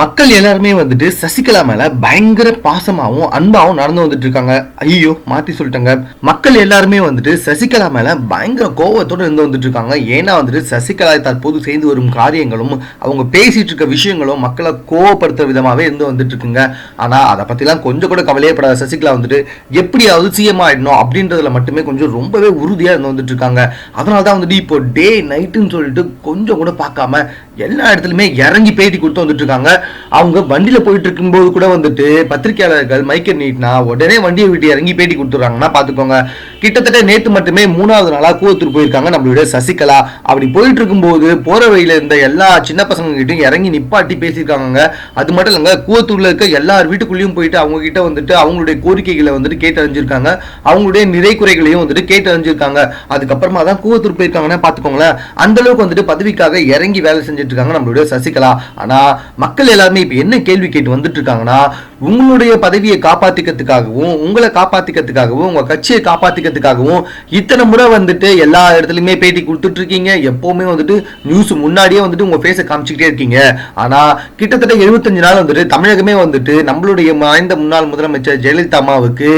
மக்கள் எல்லாருமே வந்துட்டு சசிகலா மேல பயங்கர பாசமாவும் அன்பாவும் நடந்து வந்துட்டு இருக்காங்க. ஐயோ மாத்தி சொல்லிட்டாங்க. மக்கள் எல்லாருமே வந்துட்டு சசிகலா மேல பயங்கர கோவத்தோட இருந்து வந்துட்டு இருக்காங்க. ஏன்னா வந்துட்டு சசிகலா தற்போது செய்து வரும் காரியங்களும் அவங்க பேசிட்டு இருக்க விஷயங்களும் மக்களை கோவப்படுத்துற விதமாவே இருந்து வந்துட்டு இருக்குங்க. ஆனா அதை பத்திலாம் கொஞ்சம் கூட கவலையப்படாத சசிகலா வந்துட்டு எப்படியாவது சிஎம் ஆயிடணும் அப்படின்றதுல மட்டுமே கொஞ்சம் ரொம்பவே உறுதியா இருந்து வந்துட்டு இருக்காங்க. அதனால தான் வந்துட்டு இப்போ டே நைட்டுன்னு சொல்லிட்டு கொஞ்சம் கூட பார்க்காம எல்லா இடத்துலையுமே இறங்கி பேட்டி கொடுத்து வந்துட்டு இருக்காங்க. அவங்க வண்டியில் போயிட்டு இருக்கும்போது கூட வந்துட்டு பத்திரிகையாளர்கள் மைக்கை நீட்னா உடனே வண்டியை விட்டு இறங்கி பேட்டி கொடுத்துட்றாங்கன்னா பார்த்துக்கோங்க. கிட்டத்தட்ட நேத்து மட்டுமே மூணாவது நாளாக கூவத்தூர் போயிருக்காங்க நம்மளுடைய சசிகலா. அப்படி போயிட்டு இருக்கும்போது போற வழியில இருந்த எல்லா சின்ன பசங்ககிட்டையும் இறங்கி நிப்பாட்டி பேசியிருக்காங்க அது மட்டும் இல்லைங்க கூவத்தூர்ல இருக்க எல்லார் வீட்டுக்குள்ளேயும் போயிட்டு அவங்க கிட்ட வந்துட்டு அவங்களுடைய கோரிக்கைகளை வந்துட்டு கேட்டு அறிஞ்சிருக்காங்க அவங்களுடைய நிறை குறைகளையும் வந்துட்டு கேட்டு அறிஞ்சிருக்காங்க அதுக்கப்புறமா தான் கூவத்தூர் போயிருக்காங்கன்னா பாத்துக்கோங்களேன் அந்த அளவுக்கு வந்துட்டு பதவிக்காக இறங்கி வேலை செஞ்சுட்டு இருக்காங்க நம்மளுடைய சசிகலா. ஆனா மக்கள் எல்லாருமே இப்போ என்ன கேள்வி கேட்டு வந்துட்டு இருக்காங்கன்னா உங்களுடைய பதவியை காப்பாத்திக்கிறதுக்காகவும் உங்களை காப்பாத்திக்கிறதுக்காகவும் உங்க கட்சியை காப்பாத்திக்கிறதுக்காகவும் இத்தனை முறை வந்துட்டு எல்லா இடத்துலையுமே பேட்டி கொடுத்துட்டு இருக்கீங்க எப்பவுமே வந்துட்டு நியூஸ் முன்னாடியே வந்துட்டு உங்க ஃபேஸை காமிச்சுக்கிட்டே இருக்கீங்க. ஆனா கிட்டத்தட்ட 75 நாள் வந்துட்டு தமிழகமே வந்துட்டு நம்மளுடைய மறைந்த முன்னாள் முதலமைச்சர் ஜெயலலிதா அம்மாவுக்கு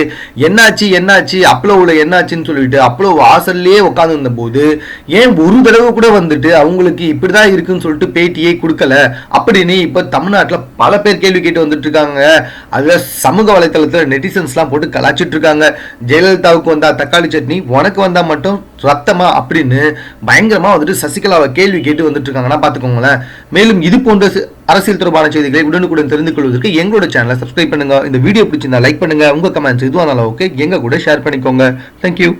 என்னாச்சு என்னாச்சு அப்ளோவில் என்னாச்சுன்னு சொல்லிட்டு அப்ளோ வாசல்லையே உட்கார்ந்து இருந்த போது ஏன் ஒரு தடவை கூட வந்துட்டு அவங்களுக்கு இப்படிதான் இருக்குன்னு சொல்லிட்டு பேட்டியே கொடுக்கல? அப்படின்னு இப்ப தமிழ்நாட்டுல பல பேர் கேள்வி கேட்டு வந்துட்டு இருக்காங்க அதில் சமூக வலைத்தளத்தில் நெட்டிசன்ஸ்லாம் போட்டு கலாச்சிட்டு இருக்காங்க ஜெயலலிதாவுக்கு வந்தால் தக்காளி சட்னி உனக்கு வந்தால் மட்டும் ரத்தமா அப்படின்னு பயங்கரமாக வந்துட்டு சசிகலாவை கேள்வி கேட்டு வந்துட்டு இருக்காங்கன்னா பார்த்துக்கோங்களேன் மேலும் இது போன்ற அரசியல் தொடர்பான செய்திகளை உடனுக்குடன் தெரிந்து கொள்வதற்கு எங்களோட சேனலை சப்ஸ்கிரைப் பண்ணுங்க. இந்த வீடியோ பிடிச்சிருந்தா லைக் பண்ணுங்க. உங்க கமெண்ட்ஸ் இதுவானாலும் ஓகே எங்க கூட ஷேர் பண்ணிக்கோங்க. தேங்க்யூ